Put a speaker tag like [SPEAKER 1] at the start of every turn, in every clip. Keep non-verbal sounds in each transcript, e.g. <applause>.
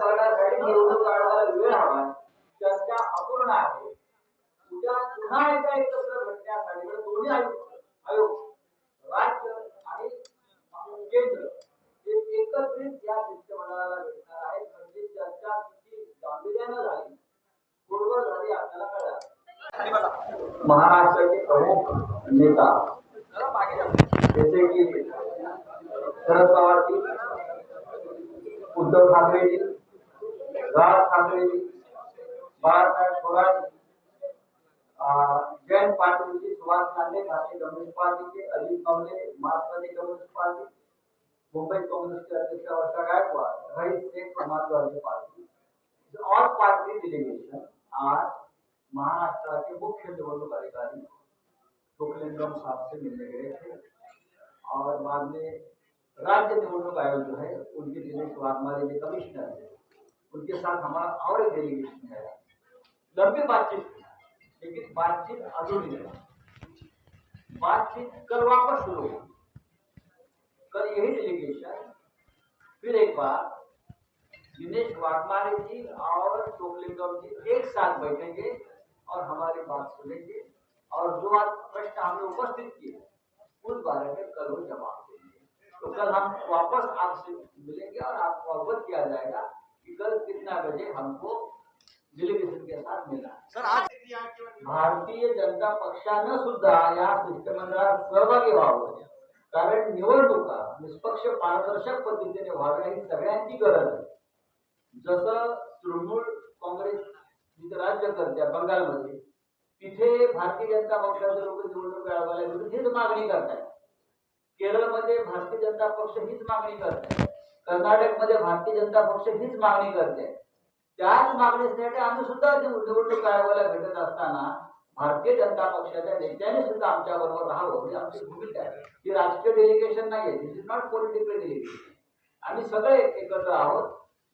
[SPEAKER 1] करण्यासाठी निवडणूक आयोगाला वेळ हवा चर्चा अपूर्ण आहे. उद्या पुन्हा एकदा एकत्र घडण्यासाठी म्हणजे दोन्ही आयोग आयोग राज्य आणि केंद्र हे एकत्रित या शिष्टमंडळाला भेटणार आहेत म्हणजे चर्चा किती गांभीर्यानं झाली गोडवर झाली आपल्याला कळलं. महाराष्ट्राचे प्रमुख नेता जसे की शरद पवारजी उद्धव ठाकरेजी राज ठाकरेजी बाळासाहेब थोरात जयंत पाटीलजी सुभाष लांडे भारतीय कम्युनिस्ट पार्टीचे अजित पवार मार्क्सवादी कम्युनिस्ट पार्टी, मुंबई काँग्रेसचे अध्यक्ष Varsha Gaikwad Raees Shaikh Samajwadi party. All party delegation आज महाराष्ट्र के मुख्य निवडणूक अधिकारी सुखलिंगम साहब से मिलने गए थे। और बाद में राज्य निवडणूक आयोग जो है, उनके दिनेश वाघमारे जी कमिश्नर है। उनके साथ हमारा और एक डेलीगेशन है। लंबी बातचीत लेकिन बातचीत अधूरी रही। बातचीत कल वापस शुरू हुई। कल यही डेलीगेशन फिर एक बार दिनेश वाघमारे जी और सोमलिंगम जी एक साथ बैठेंगे और हमारी बात सुनेंगे। और जो आज प्रश्न हमने उपस्थित किए, उस बारे में कल वो जवाब देंगे। तो कल हम वापस आपसे मिलेंगे और आपको अवगत किया जाएगा कि कल कितना बजे हमको डेलीगेशन के साथ मिलना है
[SPEAKER 2] सर आज
[SPEAKER 1] भारतीय जनता पक्षानं सुद्धा या शिष्टमंडळात सहभागी व्हावं कारण निवडणुका निष्पक्ष पारदर्शक पद्धतीने व्हाव्या ही सगळ्यांची गरज आहे. जसं तृणमूल काँग्रेस जिथे राज्य करते बंगालमध्ये तिथे भारतीय जनता पक्षाचे लोक निवडणूक आयोगाला हीच मागणी करतायत. केरळमध्ये भारतीय जनता पक्ष हीच मागणी करताय कर्नाटकमध्ये भारतीय जनता पक्ष हीच मागणी करते. त्याच मागणीसाठी आम्ही सुद्धा निव- निवडणूक आयोगाला भेटत असताना भारतीय जनता पक्षाच्या नेत्यांनी सुद्धा आमच्या बरोबर राहावं ही आमची भूमिका आहे. ही राजकीय डेलिगेशन नाही this is not political delegation आम्ही सगळे एकत्र आहोत.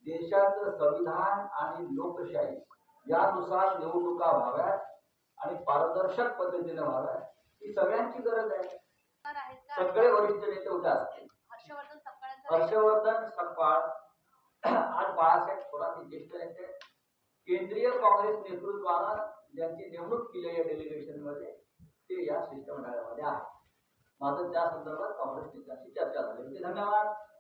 [SPEAKER 1] देशाचं संविधान आणि लोकशाही यानुसार निवडणुका व्हाव्यात आणि पारदर्शक पद्धतीने व्हाव्यात. ही सगळ्यांची गरज आहे. सगळे वरिष्ठ नेते उद्या असतील.
[SPEAKER 3] हर्षवर्धन
[SPEAKER 1] सपाट <clears throat> आज बाळासाहेब थोरात ज्येष्ठ नेते केंद्रीय काँग्रेस नेतृत्व ज्यांची नेमणूक केली आहे या डेलिगेशन मध्ये, ते या शिष्टमंडळामध्ये आहे. माझं त्या संदर्भात काँग्रेस नेत्यांशी चर्चा झाली. धन्यवाद.